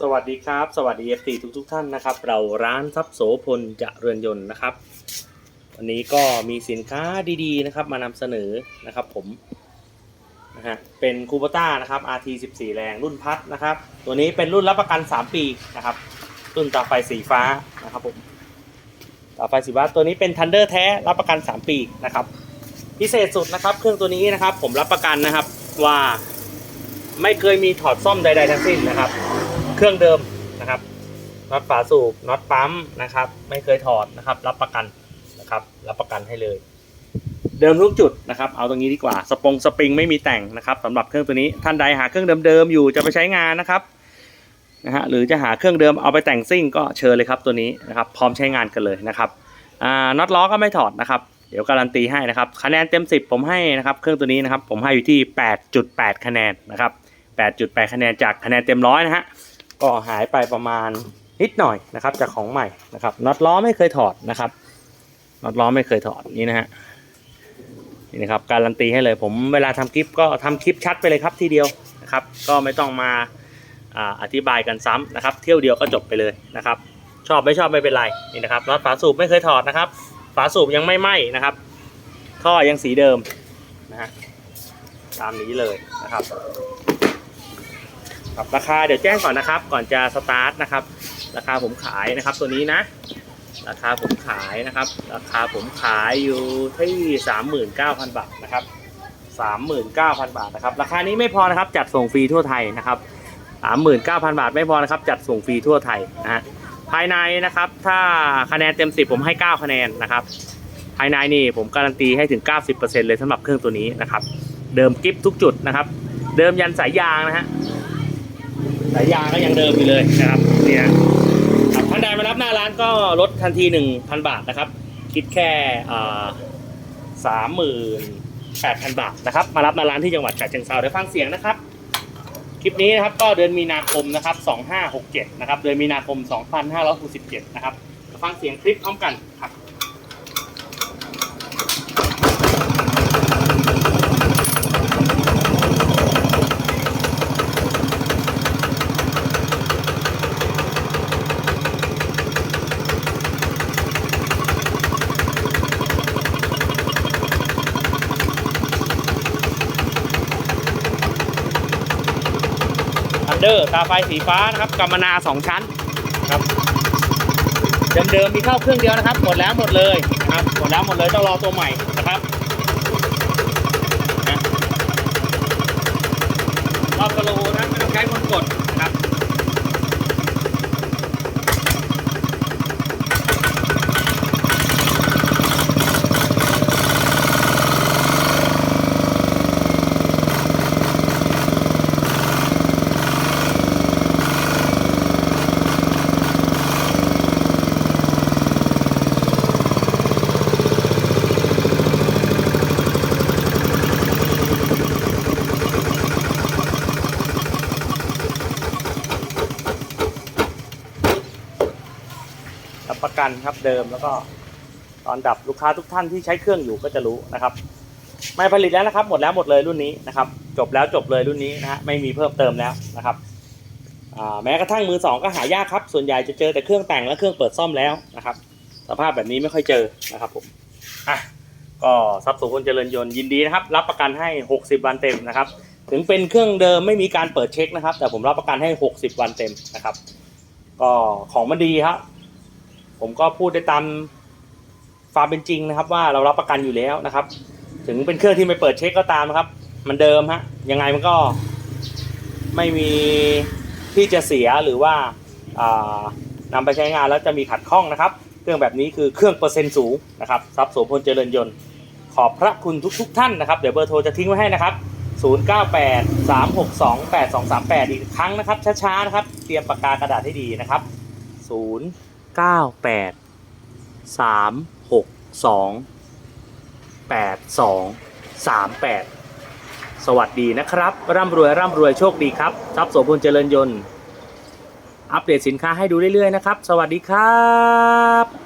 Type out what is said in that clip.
สวัสดีครับ สวัสดี FT ทุกทุกท่านนะครับ เราร้านทรัพย์โสพลจะเรือนยนต์นะครับ วันนี้ก็มีสินค้าดีๆนะครับ มานำเสนอนะครับผมนะฮะเป็นคูปต้านะครับ RT 14 แรงรุ่นพัดนะครับ ตัวนี้เป็นรุ่นรับประกัน 3 ปีนะครับ รุ่นตาไฟสีฟ้านะครับผมตาไฟสีฟ้าตัวนี้เป็นทันเดอร์แท้รับประกัน 3 ปีนะครับ พิเศษสุดนะครับ เครื่องตัวนี้นะครับ ผมรับประกันนะครับว่าไม่เคยมีถอดซ่อมใด ๆ ทั้งสิ้นนะครับ เครื่องเดิมนะครับน็อตฝาสูบน็อตปั๊มนะครับ ไม่เคยถอดนะครับ รับประกันนะครับ รับประกันให้เลย เดิมทุกจุดนะครับ เอาตรงนี้ดีกว่าสปงสปริงไม่มีแต่งนะครับสำหรับเครื่องตัวนี้ท่านใดหาเครื่องเดิมๆอยู่จะไปใช้งานนะครับนะฮะหรือจะหาเครื่องเดิมเอาไปแต่งซิ่งก็เชิญเลยครับตัวนี้นะครับ พร้อมใช้งานกันเลยนะครับอ่าน็อตล้อก็ไม่ถอดนะครับเดี๋ยวการันตีให้นะครับคะแนนเต็ม 10 ผมให้นะครับเครื่องตัวนี้นะครับผมให้อยู่ที่ 8.8 คะแนนนะครับ 8.8 คะแนนจากคะแนนเต็มร้อยนะฮะ ก็หายไปประมาณนิดหน่อยนะครับจากของใหม่นะครับน็อตล้อไม่เคยถอดนะครับน็อตล้อไม่เคยถอดนี่นะฮะนี่นะครับการันตีให้เลยผมเวลาทำคลิปก็ทำคลิปชัดไปเลยครับทีเดียวนะครับ ก็ไม่ต้องมาออธิบายกันซ้ำนะครับ เที่ยวเดียวก็จบไปเลยนะครับ ชอบไม่ชอบไม่เป็นไรนี่นะครับน็อตฝาสูบไม่เคยถอดนะครับ ฝาสูบยังไม่ไหม้นะครับ ท่อยังสีเดิมนะฮะตามนี้เลยนะครับ ครับราคาเดี๋ยวแจ้งก่อนนะครับ ก่อนจะสตาร์ทนะครับ ราคาผมขายนะครับตัวนี้นะ ราคาผมขายนะครับ ราคาผมขายอยู่ที่สามหมื่นเก้าพันบาทนะครับสามหมื่นเก้าพันบาทนะครับ ราคานี้ไม่พอนะครับจัดส่งฟรีทั่วไทยนะครับสามหมื่นเก้าพันบาทไม่พอนะครับ จัดส่งฟรีทั่วไทยนะฮะภายในนะครับ ถ้าคะแนนเต็มสิบผมให้เก้าคะแนนนะครับ ภายในนี่ผมการันตีให้ถึง90%เลยสำหรับเครื่องตัวนี้นะครับ เดิมกิฟทุกจุดนะครับ เดิมยันสายยางนะฮะ สายยางก็ยังเดิมอยู่เลยนะครับเนี่ยครับท่านใดมารับหน้าร้านก็ลดทันที 1,000 บาทนะครับ คิดแค่สามหมื่นแปดพันบาทนะครับ มารับหน้าร้านที่จังหวัดฉะเชิงเทราเดี๋ยวฟังเสียงนะครับ คลิปนี้นะครับก็เดือนมีนาคมนะครับ2567นะครับเดือนมีนาคม2567นะครับเจ็ดี๋ยวฟังเสียงคลิปพร้อมกันครับ เดอร์ตาไฟสีฟ้านะครับกัมมนาสองชั้นครับเดิมๆมีเข้าเครื่องเดียวนะครับหมดแล้วหมดเลยนะครับหมดแล้วหมดเลยต้องรอตัวใหม่นะครับรอบกระโหลนะไม่ต้องใช้คนกด กันครับเดิมแล้วก็ตอนดับลูกค้าทุกท่านที่ใช้เครื่องอยู่ก็จะรู้นะครับ ไม่ผลิตแล้วนะครับ หมดแล้วหมดเลยรุ่นนี้นะครับ จบแล้วจบเลยรุ่นนี้นะฮะไม่มีเพิ่มเติมแล้วนะครับแม้กระทั่งมือสองก็หายากครับ ส่วนใหญ่จะเจอแต่เครื่องแต่งและเครื่องเปิดซ่อมแล้วนะครับ สภาพแบบนี้ไม่ค่อยเจอนะครับผมอะก็ทรัพย์สุขคนเจริญยนต์ยินดีนะครับ รับประกันให้ 60 วันเต็มนะครับ ถึงเป็นเครื่องเดิมไม่มีการเปิดเช็คนะครับ แต่ผมรับประกันให้ 60 วันเต็มนะครับ ก็ของมันดีครับ ผมก็พูดได้ตามความเป็นจริงนะครับ ว่าเรารับประกันอยู่แล้วนะครับ ถึงเป็นเครื่องที่ไม่เปิดเช็คก็ตามนะครับ มันเดิมฮะยังไงมันก็ไม่มีที่จะเสียหรือว่าอ่านำไปใช้งานแล้วจะมีขัดข้องนะครับ เครื่องแบบนี้คือเครื่องเปอร์เซ็นต์สูงนะครับทรัพย์โสพลเจริญยนต์ ขอบพระคุณทุกๆท่านนะครับเดี๋ยวเบอร์โทรจะทิ้งไว้ให้นะครับ 098 362 8238 อีกครั้งนะครับช้าๆนะครับ เตรียมปากกากระดาษให้ดีนะครับ 0 9 8 3 6 2 8 2 3 8สวัสดีนะครับ ร่ำรวยร่ำรวยโชคดีครับทรัพย์โสพลเจริญยนต์ อัปเดตสินค้าให้ดูเรื่อยๆนะครับ สวัสดีครับ